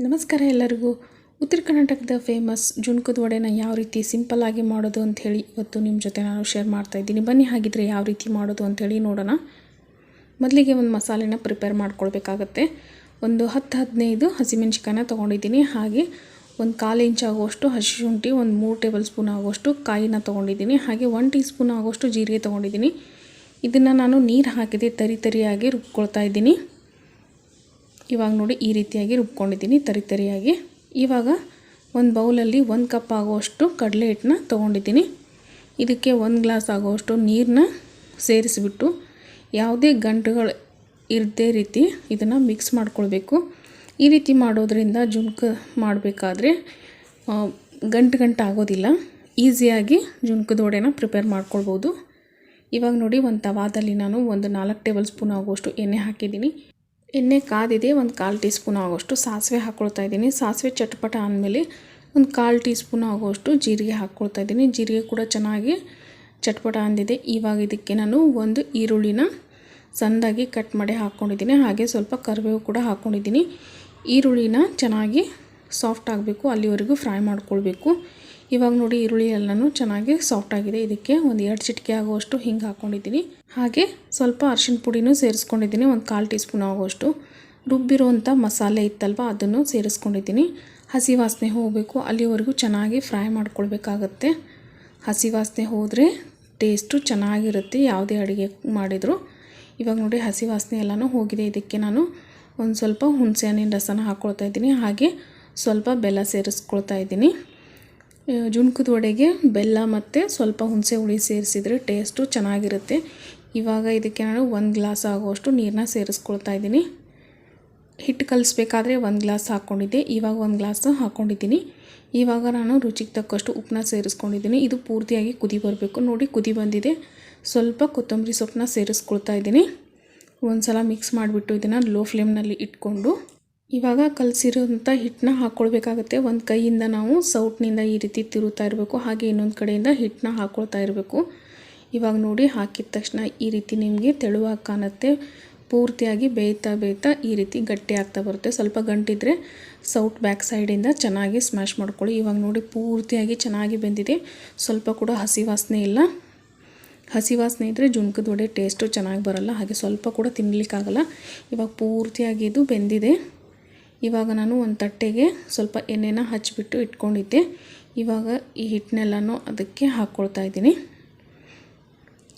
ನಮಸ್ಕಾರ ಎಲ್ಲರಿಗೂ. ಉತ್ತರ ಕರ್ನಾಟಕದ ಫೇಮಸ್ ಜುಣ್ಕದ ವಡೆನ ಯಾವ ರೀತಿ ಸಿಂಪಲ್ಲಾಗಿ ಮಾಡೋದು ಅಂಥೇಳಿ ಇವತ್ತು ನಿಮ್ಮ ಜೊತೆ ನಾನು ಶೇರ್ ಮಾಡ್ತಾ ಇದ್ದೀನಿ. ಬನ್ನಿ ಹಾಗಿದ್ರೆ ಯಾವ ರೀತಿ ಮಾಡೋದು ಅಂಥೇಳಿ ನೋಡೋಣ. ಮೊದಲಿಗೆ ಒಂದು ಮಸಾಲೆನ ಪ್ರಿಪೇರ್ ಮಾಡ್ಕೊಳ್ಬೇಕಾಗತ್ತೆ. ಒಂದು ಹತ್ತು ಹದಿನೈದು ಹಸಿಮೆಣ್ಸಿಕಾಯನ್ನ ತೊಗೊಂಡಿದ್ದೀನಿ. ಹಾಗೆ ಒಂದು ಕಾಲು ಇಂಚ್ ಆಗುವಷ್ಟು ಹಸಿ ಶುಂಠಿ, ಒಂದು ಮೂರು ಟೇಬಲ್ ಸ್ಪೂನ್ ಆಗುವಷ್ಟು ಕಾಯಿನ ತೊಗೊಂಡಿದ್ದೀನಿ. ಹಾಗೆ ಒನ್ ಟೀ ಸ್ಪೂನ್ ಆಗುವಷ್ಟು ಜೀರಿಗೆ ತೊಗೊಂಡಿದ್ದೀನಿ. ಇದನ್ನು ನಾನು ನೀರು ಹಾಕಿದೆ, ತರಿ ತರಿಯಾಗಿ ರುಬ್ಕೊಳ್ತಾ ಇದ್ದೀನಿ. ಇವಾಗ ನೋಡಿ ಈ ರೀತಿಯಾಗಿ ರುಬ್ಕೊಂಡಿದ್ದೀನಿ, ತರಿ ತರಿಯಾಗಿ. ಇವಾಗ ಒಂದು ಬೌಲಲ್ಲಿ ಒಂದು ಕಪ್ ಆಗುವಷ್ಟು ಕಡಲೆ ಹಿಟ್ಟನ್ನ ತೊಗೊಂಡಿದ್ದೀನಿ. ಇದಕ್ಕೆ ಒಂದು ಗ್ಲಾಸ್ ಆಗುವಷ್ಟು ನೀರನ್ನ ಸೇರಿಸಿಬಿಟ್ಟು ಯಾವುದೇ ಗಂಟುಗಳು ಇರದೇ ರೀತಿ ಇದನ್ನು ಮಿಕ್ಸ್ ಮಾಡ್ಕೊಳ್ಬೇಕು. ಈ ರೀತಿ ಮಾಡೋದ್ರಿಂದ ಜುಣ್ಕ ಮಾಡಬೇಕಾದ್ರೆ ಗಂಟು ಗಂಟು ಆಗೋದಿಲ್ಲ. ಈಸಿಯಾಗಿ ಜುಣ್ಕದ ವಡೆನ ಪ್ರಿಪೇರ್ ಮಾಡ್ಕೊಳ್ಬೋದು. ಇವಾಗ ನೋಡಿ ಒಂದು ತವಾದಲ್ಲಿ ನಾನು ಒಂದು ನಾಲ್ಕು ಟೇಬಲ್ ಸ್ಪೂನ್ ಆಗುವಷ್ಟು ಎಣ್ಣೆ ಹಾಕಿದ್ದೀನಿ. ಎಣ್ಣೆ ಕಾದಿದೆ, ಒಂದು ಕಾಲು ಟೀ ಸ್ಪೂನ್ ಆಗೋಷ್ಟು ಸಾಸಿವೆ ಹಾಕ್ಕೊಳ್ತಾ ಇದ್ದೀನಿ. ಸಾಸಿವೆ ಚಟ್ಪಟ ಆದಮೇಲೆ ಒಂದು ಕಾಲು ಟೀ ಸ್ಪೂನ್ ಆಗೋಷ್ಟು ಜೀರಿಗೆ ಹಾಕ್ಕೊಳ್ತಾ ಇದ್ದೀನಿ. ಜೀರಿಗೆ ಕೂಡ ಚೆನ್ನಾಗಿ ಚಟ್ಪಟ ಅಂದಿದೆ. ಇವಾಗ ಇದಕ್ಕೆ ನಾನು ಒಂದು ಈರುಳ್ಳಿನ ಸಣ್ಣದಾಗಿ ಕಟ್ ಮಾಡಿ ಹಾಕ್ಕೊಂಡಿದ್ದೀನಿ ಹಾಗೆ ಸ್ವಲ್ಪ ಕರಿಬೇವು ಕೂಡ ಹಾಕ್ಕೊಂಡಿದ್ದೀನಿ ಈರುಳ್ಳಿನ ಚೆನ್ನಾಗಿ ಸಾಫ್ಟ್ ಆಗಬೇಕು, ಅಲ್ಲಿವರೆಗೂ ಫ್ರೈ ಮಾಡ್ಕೊಳ್ಬೇಕು. ಇವಾಗ ನೋಡಿ ಈರುಳ್ಳಿ ಎಲ್ಲನೂ ಚೆನ್ನಾಗಿ ಸಾಫ್ಟ್ ಆಗಿದೆ. ಇದಕ್ಕೆ ಒಂದು ಎರಡು ಚಿಟಿಕೆ ಆಗುವಷ್ಟು ಹಿಂಗೆ ಹಾಕ್ಕೊಂಡಿದ್ದೀನಿ ಹಾಗೆ ಸ್ವಲ್ಪ ಅರಿಶಿನ ಪುಡಿನೂ ಸೇರಿಸ್ಕೊಂಡಿದ್ದೀನಿ. ಒಂದು ಕಾಲು ಟೀ ಸ್ಪೂನ್ ಆಗುವಷ್ಟು. ರುಬ್ಬಿರುವಂಥ ಮಸಾಲೆ ಇತ್ತಲ್ವ, ಅದನ್ನು ಸೇರಿಸ್ಕೊಂಡಿದ್ದೀನಿ. ಹಸಿ ವಾಸನೆ ಹೋಗಬೇಕು ಅಲ್ಲಿವರೆಗೂ ಚೆನ್ನಾಗಿ ಫ್ರೈ ಮಾಡ್ಕೊಳ್ಬೇಕಾಗತ್ತೆ. ಹಸಿ ವಾಸನೆ ಹೋದರೆ ಟೇಸ್ಟು ಚೆನ್ನಾಗಿರುತ್ತೆ. ಯಾವುದೇ ಅಡುಗೆ ಮಾಡಿದರೂ. ಇವಾಗ ನೋಡಿ ಹಸಿ ವಾಸನೆ ಎಲ್ಲನೂ ಹೋಗಿದೆ. ಇದಕ್ಕೆ ನಾನು ಒಂದು ಸ್ವಲ್ಪ ಹುಣಸೆ ಹಣ್ಣಿನ ರಸನ ಹಾಕ್ಕೊಳ್ತಾ ಇದ್ದೀನಿ. ಹಾಗೆ ಸ್ವಲ್ಪ ಬೆಲ್ಲ ಸೇರಿಸ್ಕೊಳ್ತಾ ಇದ್ದೀನಿ. ಜುಣ್ಕದ ವಡೆಗೆ ಬೆಲ್ಲ ಮತ್ತು ಸ್ವಲ್ಪ ಹುಣಸೆ ಹುಳಿ ಸೇರಿಸಿದರೆ ಟೇಸ್ಟು ಚೆನ್ನಾಗಿರುತ್ತೆ. ಇವಾಗ ಇದಕ್ಕೆ ನಾನು ಒಂದು ಗ್ಲಾಸ್ ಆಗುವಷ್ಟು ನೀರನ್ನ ಸೇರಿಸ್ಕೊಳ್ತಾ ಇದ್ದೀನಿ. ಹಿಟ್ಟು ಕಲಿಸ್ಬೇಕಾದ್ರೆ ಒಂದು ಗ್ಲಾಸ್ ಹಾಕ್ಕೊಂಡಿದ್ದೆ ಇವಾಗ ಒಂದು ಗ್ಲಾಸ್ ಹಾಕ್ಕೊಂಡಿದ್ದೀನಿ ಇವಾಗ ನಾನು ರುಚಿಗೆ ತಕ್ಕಷ್ಟು ಉಪ್ಪನ್ನ ಸೇರಿಸ್ಕೊಂಡಿದ್ದೀನಿ. ಇದು ಪೂರ್ತಿಯಾಗಿ ಕುದಿ ಬರಬೇಕು. ನೋಡಿ, ಕುದಿ ಬಂದಿದೆ. ಸ್ವಲ್ಪ ಕೊತ್ತಂಬರಿ ಸೊಪ್ಪನ್ನ ಸೇರಿಸ್ಕೊಳ್ತಾ ಇದ್ದೀನಿ. ಒಂದು ಸಲ ಮಿಕ್ಸ್ ಮಾಡಿಬಿಟ್ಟು ಇದನ್ನು ಲೋ ಫ್ಲೇಮ್ನಲ್ಲಿ ಇಟ್ಕೊಂಡು ಇವಾಗ ಕಲಸಿರೋಂಥ ಹಿಟ್ಟನ್ನ ಹಾಕ್ಕೊಳ್ಬೇಕಾಗತ್ತೆ. ಒಂದು ಕೈಯಿಂದ ನಾವು ಸೌಟ್ನಿಂದ ಈ ರೀತಿ ತಿರುತ್ತಾ ಇರಬೇಕು. ಹಾಗೆ ಇನ್ನೊಂದು ಕಡೆಯಿಂದ ಹಿಟ್ಟನ್ನ ಹಾಕ್ಕೊಳ್ತಾ ಇರಬೇಕು. ಇವಾಗ ನೋಡಿ ಹಾಕಿದ ತಕ್ಷಣ ಈ ರೀತಿ ನಿಮಗೆ ತೆಳುವಾಗಿ ಕಾಣುತ್ತೆ. ಪೂರ್ತಿಯಾಗಿ ಬೇಯ್ತಾ ಬೇಯ್ತಾ ಈ ರೀತಿ ಗಟ್ಟಿ ಆಗ್ತಾ ಬರುತ್ತೆ. ಸ್ವಲ್ಪ ಗಂಟಿದ್ರೆ ಸೌಟ್ ಬ್ಯಾಕ್ ಸೈಡಿಂದ ಚೆನ್ನಾಗಿ ಸ್ಮ್ಯಾಶ್ ಮಾಡ್ಕೊಳ್ಳಿ. ಇವಾಗ ನೋಡಿ ಪೂರ್ತಿಯಾಗಿ ಚೆನ್ನಾಗಿ ಬೆಂದಿದೆ. ಸ್ವಲ್ಪ ಕೂಡ ಹಸಿ ವಾಸನೆ ಇಲ್ಲ. ಹಸಿ ವಾಸನೆ ಇದ್ದರೆ ಜುಣ್ಕದ ವಡೆ ಟೇಸ್ಟು ಚೆನ್ನಾಗಿ ಬರಲ್ಲ. ಹಾಗೆ ಸ್ವಲ್ಪ ಕೂಡ ತಿನ್ನಲಿಕ್ಕಾಗಲ್ಲ ಇವಾಗ ಪೂರ್ತಿಯಾಗಿ ಇದು ಬೆಂದಿದೆ. ಇವಾಗ ನಾನು ಒಂದು ತಟ್ಟೆಗೆ ಸ್ವಲ್ಪ ಎಣ್ಣೆನ ಹಚ್ಚಿಬಿಟ್ಟು ಇಟ್ಕೊಂಡಿದ್ದೆ. ಇವಾಗ ಈ ಹಿಟ್ಟನ್ನೆಲ್ಲನೂ ಅದಕ್ಕೆ ಹಾಕ್ಕೊಳ್ತಾ ಇದ್ದೀನಿ.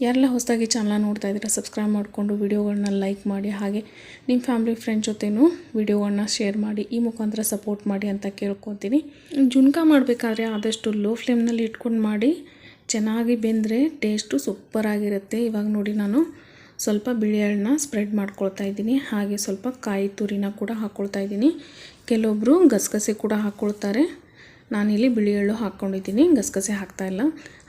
ಯಾರೆಲ್ಲ ಹೊಸದಾಗಿ ಚಾನಲ್ ನೋಡ್ತಾ ಇದ್ದೀರಾ, ಸಬ್ಸ್ಕ್ರೈಬ್ ಮಾಡಿಕೊಂಡು ವೀಡಿಯೋಗಳನ್ನ ಲೈಕ್ ಮಾಡಿ, ಹಾಗೆ ನಿಮ್ಮ ಫ್ಯಾಮಿಲಿ ಫ್ರೆಂಡ್ ಜೊತೆನೂ ವೀಡಿಯೋಗಳನ್ನ ಶೇರ್ ಮಾಡಿ, ಈ ಮುಖಾಂತರ ಸಪೋರ್ಟ್ ಮಾಡಿ ಅಂತ ಕೇಳ್ಕೊತೀನಿ. ಜುನ್ಕ ಮಾಡಬೇಕಾದ್ರೆ ಆದಷ್ಟು ಲೋ ಫ್ಲೇಮ್ನಲ್ಲಿ ಇಟ್ಕೊಂಡು ಮಾಡಿ. ಚೆನ್ನಾಗಿ ಬೆಂದರೆ ಟೇಸ್ಟು ಸೂಪರಾಗಿರುತ್ತೆ. ಇವಾಗ ನೋಡಿ ನಾನು ಸ್ವಲ್ಪ ಬಿಳಿ ಸ್ಪ್ರೆಡ್ ಮಾಡ್ಕೊಳ್ತಾ ಇದ್ದೀನಿ. ಹಾಗೆ ಸ್ವಲ್ಪ ಕಾಯಿ ತುರಿನ ಕೂಡ ಹಾಕ್ಕೊಳ್ತಾ ಇದ್ದೀನಿ. ಕೆಲವೊಬ್ಬರು ಗಸಗಸೆ ಕೂಡ ಹಾಕ್ಕೊಳ್ತಾರೆ ನಾನಿಲ್ಲಿ ಬಿಳಿ ಎಳ್ಳು ಹಾಕ್ಕೊಂಡಿದ್ದೀನಿ ಗಸಗಸೆ ಹಾಕ್ತಾಯಿಲ್ಲ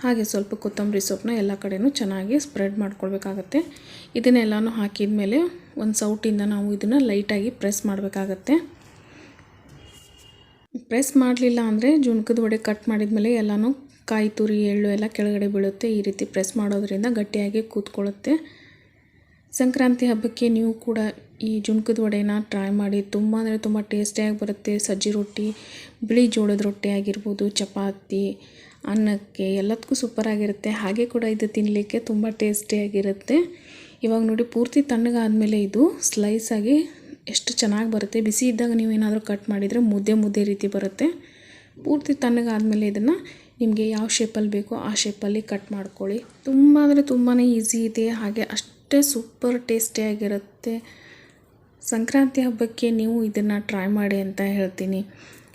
ಹಾಗೆ ಸ್ವಲ್ಪ ಕೊತ್ತಂಬರಿ ಸೊಪ್ಪನ್ನ ಎಲ್ಲ ಕಡೆಯೂ ಚೆನ್ನಾಗಿ ಸ್ಪ್ರೆಡ್ ಮಾಡ್ಕೊಳ್ಬೇಕಾಗತ್ತೆ. ಇದನ್ನೆಲ್ಲನೂ ಹಾಕಿದ ಮೇಲೆ ಒಂದು ಸೌಟಿಂದ ನಾವು ಇದನ್ನು ಲೈಟಾಗಿ ಪ್ರೆಸ್ ಮಾಡಬೇಕಾಗತ್ತೆ. ಪ್ರೆಸ್ ಮಾಡಲಿಲ್ಲ ಅಂದರೆ ಜುಣ್ಕದ ವಡೆ ಕಟ್ ಮಾಡಿದ ಮೇಲೆ ಎಲ್ಲನೂ ಕಾಯಿ ತುರಿ, ಎಳ್ಳು ಎಲ್ಲ ಕೆಳಗಡೆ ಬೀಳುತ್ತೆ. ಈ ರೀತಿ ಪ್ರೆಸ್ ಮಾಡೋದ್ರಿಂದ ಗಟ್ಟಿಯಾಗಿ ಕೂತ್ಕೊಳ್ಳುತ್ತೆ ಸಂಕ್ರಾಂತಿ ಹಬ್ಬಕ್ಕೆ ನೀವು ಕೂಡ ಈ ಜುಣ್ಕದ ವಡೆನ ಟ್ರೈ ಮಾಡಿ. ತುಂಬ ಅಂದರೆ ತುಂಬ ಟೇಸ್ಟಿಯಾಗಿ ಬರುತ್ತೆ. ಸಜ್ಜಿ ರೊಟ್ಟಿ, ಬಿಳಿ ಜೋಳದ ರೊಟ್ಟಿ ಆಗಿರ್ಬೋದು, ಚಪಾತಿ, ಅನ್ನಕ್ಕೆ ಎಲ್ಲದಕ್ಕೂ ಸೂಪರಾಗಿರುತ್ತೆ ಹಾಗೆ ಕೂಡ ಇದು ತಿನ್ನಲಿಕ್ಕೆ ತುಂಬ ಟೇಸ್ಟಿಯಾಗಿರುತ್ತೆ ಇವಾಗ ನೋಡಿ ಪೂರ್ತಿ ತಣ್ಣಗಾದಮೇಲೆ ಇದು ಸ್ಲೈಸಾಗಿ ಎಷ್ಟು ಚೆನ್ನಾಗಿ ಬರುತ್ತೆ. ಬಿಸಿ ಇದ್ದಾಗ ನೀವು ಏನಾದರೂ ಕಟ್ ಮಾಡಿದರೆ ಮುದ್ದೆ ಮುದ್ದೆ ರೀತಿ ಬರುತ್ತೆ. ಪೂರ್ತಿ ತಣ್ಣಗಾದಮೇಲೆ ಇದನ್ನು ನಿಮಗೆ ಯಾವ ಶೇಪಲ್ಲಿ ಬೇಕೋ ಆ ಶೇಪಲ್ಲಿ ಕಟ್ ಮಾಡ್ಕೊಳ್ಳಿ. ತುಂಬ ಅಂದರೆ ತುಂಬಾ ಈಸಿ ಇದೆ. ಹಾಗೆ ಅಷ್ಟು ಅಷ್ಟೇ ಸೂಪರ್ ಟೇಸ್ಟಿಯಾಗಿರುತ್ತೆ ಸಂಕ್ರಾಂತಿ ಹಬ್ಬಕ್ಕೆ ನೀವು ಇದನ್ನು ಟ್ರೈ ಮಾಡಿ ಅಂತ ಹೇಳ್ತೀನಿ.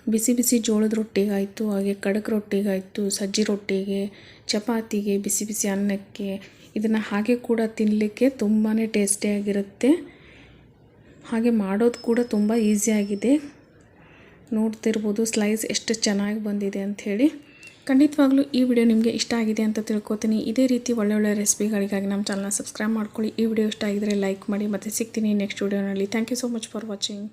ಬಿಸಿ ಬಿಸಿ ಜೋಳದ ರೊಟ್ಟಿಗಾಯಿತು, ಹಾಗೆ ಕಡಕ್ ರೊಟ್ಟಿಗಾಯಿತು, ಸಜ್ಜಿ ರೊಟ್ಟಿಗೆ, ಚಪಾತಿಗೆ, ಬಿಸಿ ಬಿಸಿ ಅನ್ನಕ್ಕೆ ಇದನ್ನು ಹಾಗೆ ಕೂಡ ತಿನ್ನಲಿಕ್ಕೆ ತುಂಬಾ ಟೇಸ್ಟಿಯಾಗಿರುತ್ತೆ ಹಾಗೆ ಮಾಡೋದು ಕೂಡ ತುಂಬ ಈಸಿಯಾಗಿದೆ ನೋಡ್ತಿರ್ಬೋದು ಸ್ಲೈಸ್ ಎಷ್ಟು ಚೆನ್ನಾಗಿ ಬಂದಿದೆ ಅಂಥೇಳಿ ಖಂಡಿತವಾಗ್ಲೂ ಈ ವಿಡಿಯೋ ನಿಮಗೆ ಇಷ್ಟ ಆಗಿದೆ ಅಂತ ತಿಳ್ಕೊತೀನಿ. ಇದೇ ರೀತಿ ಒಳ್ಳೊಳ್ಳೆ ರೆಸಿಪಿಗಳಿಗಾಗಿ ನಮ್ಮ ಚಾನಲ್ನ ಸಬ್ಸ್ಕ್ರೈಬ್ ಮಾಡ್ಕೊಳ್ಳಿ. ಈ ವಿಡಿಯೋ ಇಷ್ಟ ಆಗಿದ್ರೆ ಲೈಕ್ ಮಾಡಿ ಮತ್ತು ಸಿಗ್ತೀನಿ ನೆಕ್ಸ್ಟ್ ವಿಡಿಯೋನಲ್ಲಿ. Thank you so much for watching